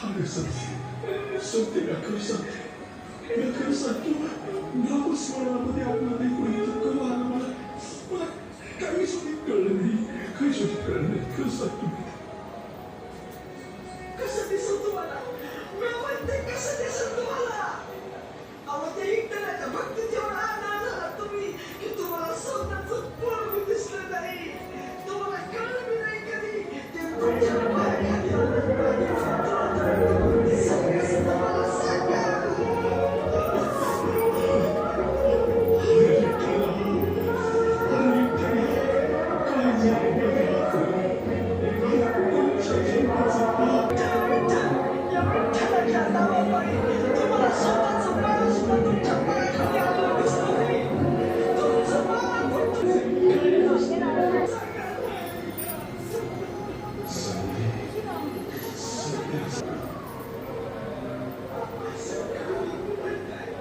ハレサスそしてラクルサンティラクルサンティはナボスマラマあるまとかはあるまでま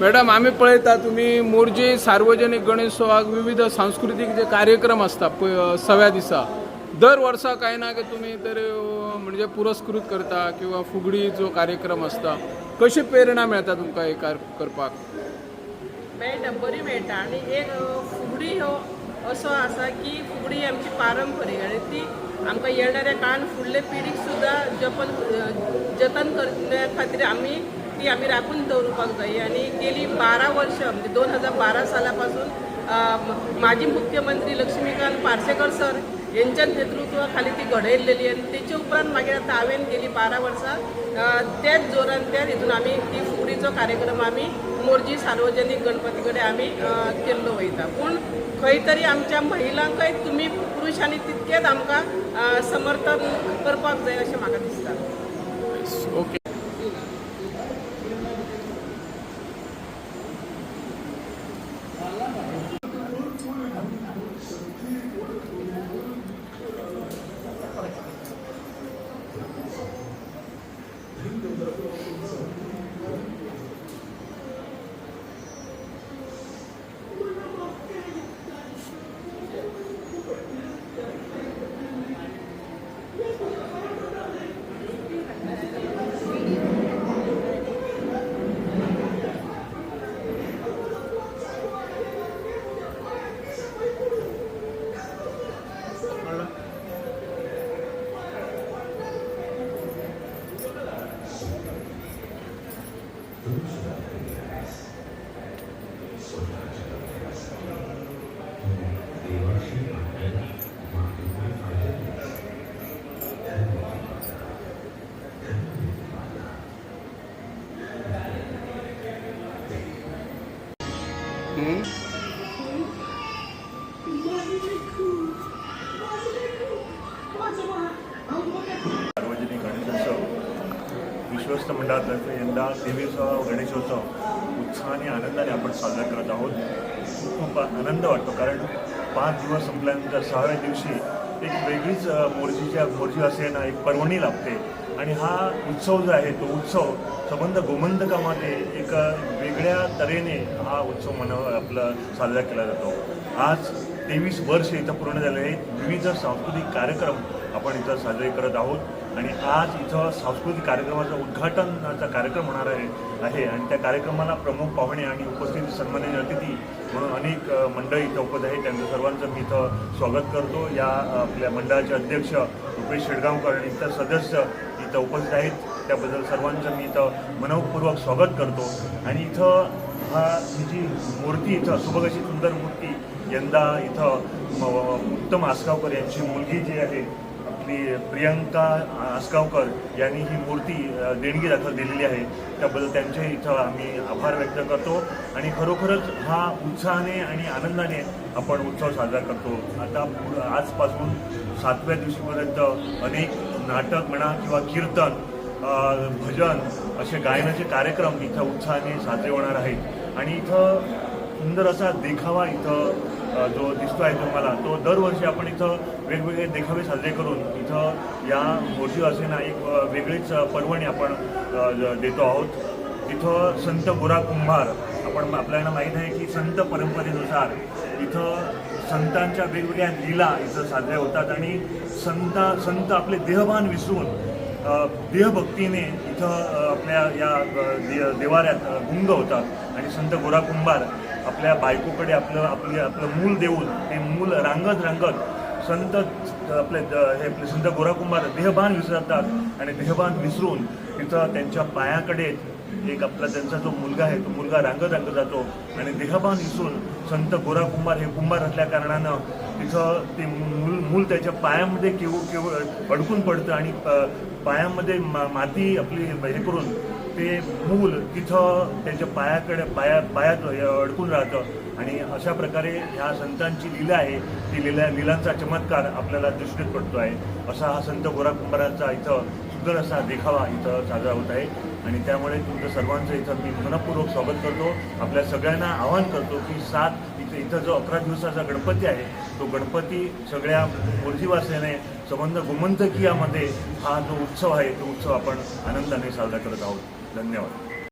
madam आम्ही पळयता तुम्ही मोर्जे सार्वजनिक गणेशोत्सवाक विविध सांस्कृतिक जे कार्यक्रम आसता पळय सव्या दिसा दर वर्सा काय ना की तुम्ही तर म्हणजे पुरस्कृत करता किंवा फुगडी जो कार्यक्रम असता कशी प्रेरणा मेळटा तुमकां हे कार करपाक? मेळटा बरी मेळटा. आनी एक फुगडी हो असो आसा की फुगडी आमची पारंपरीक आनी ती आमकां येणाऱ्या काळान फुडले पिढीक सुद्दां जपन जतन करण्या खातीर आमी ती आमी राखून दवरपाक जाय आनी गेली बारा वर्ष म्हणजे दोन हजार बारा सालापासून माजी मुख्यमंत्री लक्ष्मीकांत पार्सेकर सर यांच्या नेतृत्वाखाली ती घडयलेली आणि त्याच्या उपरांत मागीर आतां हांवें गेली बारा वर्सां त्याच जोरान त्याच हितून आमी ती फुगडीचो कार्यक्रम आमी मोरजी सार्वजनीक गणपती कडेन आमी केल्लो वयता पूण खंय तरी आमच्या महिलांकय तुमी पुरुषांनी तितकेच आमकां समर्थन करपाक जाय अशें म्हाका दिसता ओके सार्वजनिक गणेशोत्सव. विश्वस्त मंडळातर्फे यंदा तेवीसावा गणेशोत्सव उत्साहाने आनंदाने आपण साजरा करत आहोत. खूप आनंद वाटतो कारण पाच दिवस संपल्यानंतर सहाव्या दिवशी एक वेगळीच मोर्जीच्या मोर्जी असे ना एक पर्वणी लागते आणि हा उत्सव जो आहे तो उत्सव संबंध गोमंतकामध्ये एक वेगळ्या तऱ्हेने हा उत्सव मनव आपला साजरा केला जातो. आज तेवीस वर्ष इथं पूर्ण झाले आहेत. विविध सांस्कृतिक कार्यक्रम आपण इथं साजरे करत आहोत. आणि आज इथं सांस्कृतिक कार्यक्रमाचं उद्घाटनाचा कार्यक्रम होणार आहे आहे. आणि त्या कार्यक्रमाला प्रमुख पाहुणे आणि उपस्थित सन्माननीय अतिथी म्हणून अनेक मंडळी इथं उपस्थित आहेत. त्यांचं सर्वांचं मी इथं स्वागत करतो. या आपल्या मंडळाचे अध्यक्ष रुपेश शेडगावकर आणि इतर सदस्य इथं उपस्थित आहेत. त्याबद्दल सर्वांचं मी इथं मनपूर्वक स्वागत करतो. आणि इथं हा ही जी मूर्ती इथं सुबक अशी सुंदर मूर्ती यंदा इथं उत्तम आसगावकर यांची मुलगी जी आहे प्रियंका आसगावकर यांनी ही मूर्ती देणगी दाखल दिलेली आहे. त्याबद्दल त्यांचे इथं आम्ही आभार व्यक्त करतो आणि खरोखरच हा उत्साहाने आणि आनंदाने आपण उत्सव साजरा करतो. आता आजपासून सातव्या दिवशीपर्यंत अनेक नाटक म्हणा किंवा कीर्तन भजन असे गायनाचे कार्यक्रम इथं उत्साहाने साजरे होणार आहेत. आणि इथं सुंदर असा देखावा इथं जो दिसतो आहे तुम्हाला तो दरवर्षी आपण इथं वेगवेगळे देखावे साजरे करून इथं या मोठी असेना एक वेगळीच पर्वणी आपण देतो आहोत. इथं संत गोरा कुंभार आपण आपल्याला माहीत आहे की संत परंपरेनुसार इथं संतांच्या वेगवेगळ्या लीला इथं साजऱ्या होतात आणि संत संत आपले देहभान विसरून देहभक्तीने इथं आपल्या या दे देवाऱ्यात गुंग होतात. आणि संत गोरा कुंभार आपल्या बायकोकडे आपलं आपले आपलं मूल देऊन ते मूल रांगत रांगत संत आपले द- हे आपले संत गोराकुंभार देहभान विसरतात आणि देहभान विसरून तिथं त्यांच्या पायाकडे एक आपला त्यांचा जो मुलगा आहे तो मुलगा रांगत रांगत जातो आणि देहभान विसरून संत गोरा कुंभार हे कुंभार असल्या कारणानं तिथं ते मूल मूल त्याच्या पायामध्ये केव केवळ अडकून पडतं आणि पायामध्ये मा माती आपली हे करून ते मूल तिथं त्यांच्या पायाकडे पाया पायात अडकून राहतं. आणि अशा प्रकारे ह्या संतांची लीला आहे. ती लीला लीलांचा चमत्कार आपल्याला दृष्टीत पडतो आहे. असा हा संत गोरा कुंभाराचा इथं सुंदर असा देखावा इथं साजरा होत आहे. आणि त्यामुळे तुमचं सर्वांचं इथं मी मनपूर्वक स्वागत करतो. आपल्या सगळ्यांना आवाहन करतो की सात इथं इथं जो अकरा दिवसाचा गणपती आहे तो गणपती सगळ्या मोर्जीवासियाने संबंध गोमंतकीयामध्ये हा जो उत्सव आहे तो उत्सव आपण आनंदाने साजरा करत आहोत. धन्यवाद.